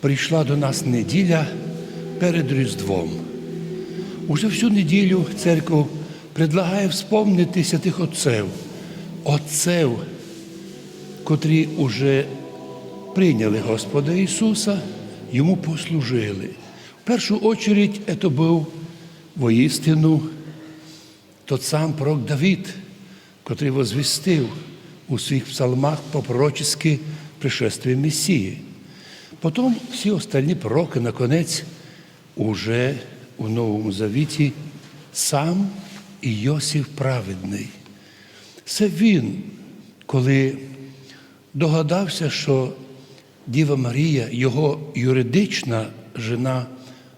Прийшла до нас неділя перед Різдвом. Уже всю неділю церква предлагає вспомнити святих отців, отців, котрі уже прийняли Господа Ісуса, йому послужили. В першу очередь це був воістину тот сам пророк Давид, котрий возвістив у своїх псалмах по-пророчески пришествие Месії. Потім всі остальні пророки, наконець, уже у Новому Завіті сам Іосиф праведний. Це він, коли догадався, що Діва Марія, його юридична жена,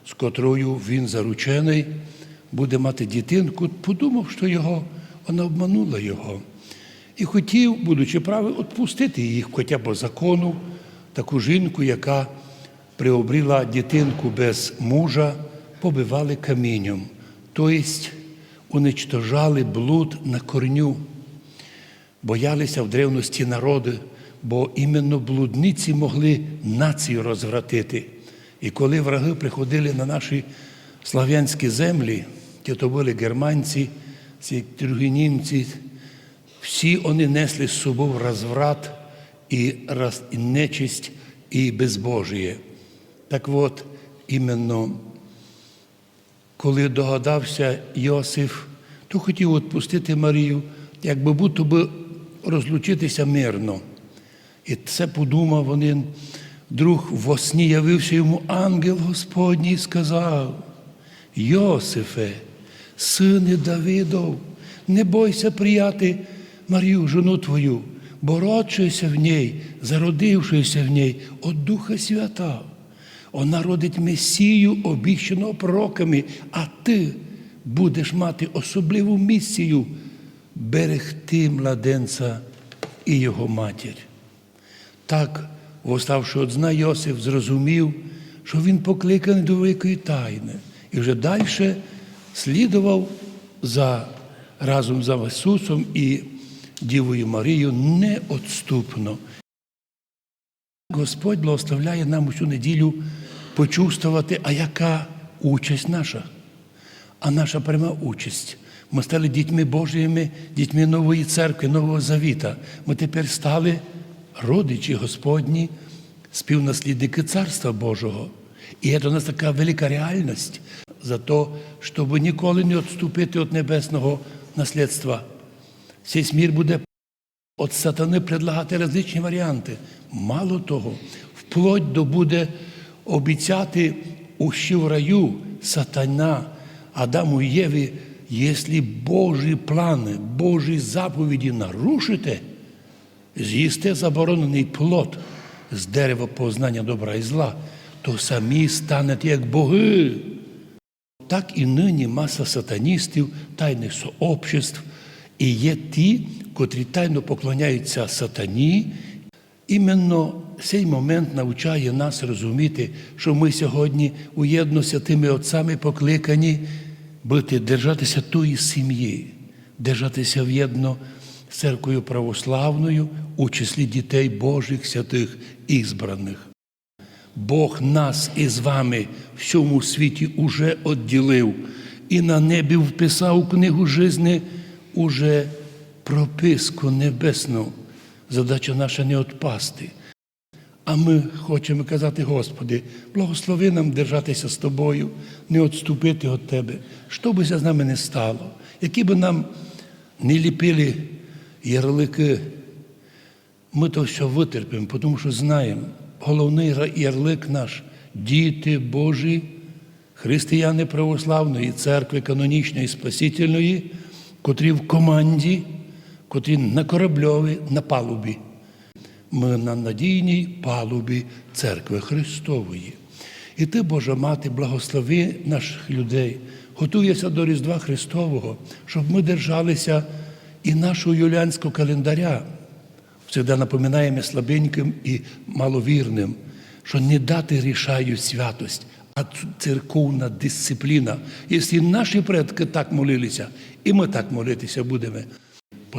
з котрою він заручений, буде мати дитинку, подумав, що його, вона обманула його. І хотів, будучи правий, відпустити їх хоча б закону, таку жінку, яка приобріла дитинку без мужа, побивали камінням, тобто уничтожали блуд на корню. Боялися в древності народи, бо іменно блудниці могли націю розвратити. І коли враги приходили на наші слав'янські землі, ті то були германці, ці другі німці, всі вони несли з собою розврат і, роз, і нечисть, і безбожіє. Так от, іменно, коли догадався Йосиф, то хотів відпустити Марію, якби будто би розлучитися мирно. І це подумав він. Друг во сні явився йому ангел Господній і сказав: Йосифе, сине Давидов, не бойся прияти Марію, жену твою, бо в ній, зародившися в ній от Духа Свята. Вона родить Месію, обіщеного пророками, а ти будеш мати особливу місію берегти младенця і його матір. Так, восставши от зна Йосиф, зрозумів, що він покликаний до великої тайни, і вже далі слідував за, разом за Ісусом і Дівою Марією неотступно. Господь благословляє нам усю неділю почувствувати, а яка участь наша, а наша пряма участь. Ми стали дітьми Божими, дітьми нової церкви, нового завіта. Ми тепер стали родичі Господні, співнаслідники Царства Божого. І це у нас така велика реальність за те, щоб ніколи не відступити від небесного наслідства. Цей мір буде від сатани предлагати различні варіанти. Мало того, вплоть до буде обіцяти у в раю сатана Адаму і Єві, якщо Божі плани, Божі заповіді нарушите, з'їсте заборонений плод з дерева познання добра і зла, то самі станете як боги. Так і нині маса сатаністів, тайних сообществ, і є ті, котрі тайно поклоняються сатані. Іменно цей момент навчає нас розуміти, що ми сьогодні уєдно святими отцями покликані бути, держатися тої сім'ї, держатися в'єдно з церквою православною, у числі дітей Божих святих ізбраних. Бог нас із вами в всьому світі уже відділив і на небі вписав книгу жизни уже прописку небесну. Задача наша не відпасти. А ми хочемо казати, Господи, благослови нам держатися з Тобою, не відступити від Тебе. Що би з нами не стало, які би нам не ліпили ярлики, ми то все витерпимо, тому що знаємо, головний ярлик наш діти Божі, християни православної церкви канонічної, спасительної, котрі в команді, котрі на корабльові, на палубі. Ми на надійній палубі церкви Христової. І ти, Божа Мати, благослови наших людей, готуєшся до Різдва Христового, щоб ми держалися і нашого юліанського календаря. Всегда напоминаємо слабеньким і маловірним, що не дати рішають святость, а церковна дисципліна. Якщо наші предки так молилися, і ми так молитися будемо,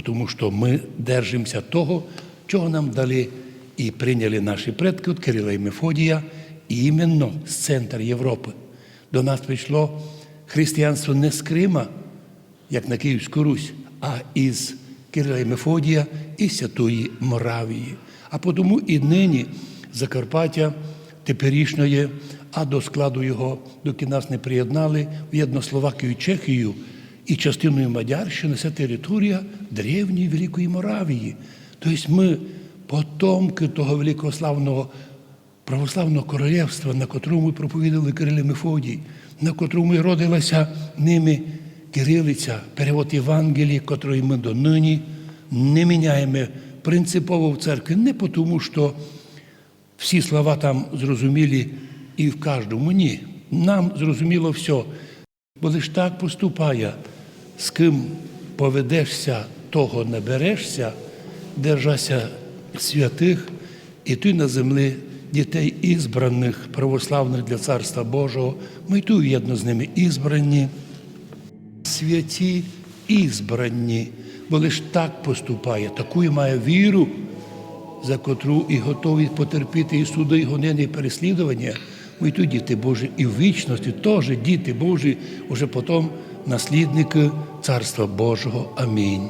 тому що ми держимося того, чого нам дали і прийняли наші предки від Кирила і Мефодія, І іменно з центру Європи до нас прийшло християнство не з Крима, як на Київську Русь, а із Кирила і Мефодія і Святої Моравії. А тому і нині Закарпаття теперішньої, а до складу його, доки нас не приєднали в Єднословакію і Чехію і частиною Мадярщини, це територія древньої Великої Моравії. Тобто ми потомки того великого славного православного королівства, на котрому проповідали Кирил і Мефодій, на котрому родилася ними кирилиця, перевод Євангелії, котрої ми донині не міняємо принципово в церкві, не тому, що всі слова там зрозумілі і в кожному. Ні. Нам зрозуміло все. Бо лиш так поступає, з ким поведешся, того не берешся, держася святих, і ти на землі дітей ізбраних, православних для Царства Божого, ми й ту єдно з ними ізбрані, святі ізбрані, бо лиш так поступає, таку і має віру, за котру і готові потерпіти і суди, і гонини, і переслідування. Ми й тут діти Божі, і в вічності теж діти Божі, уже потім наслідники Царства Божого. Амінь.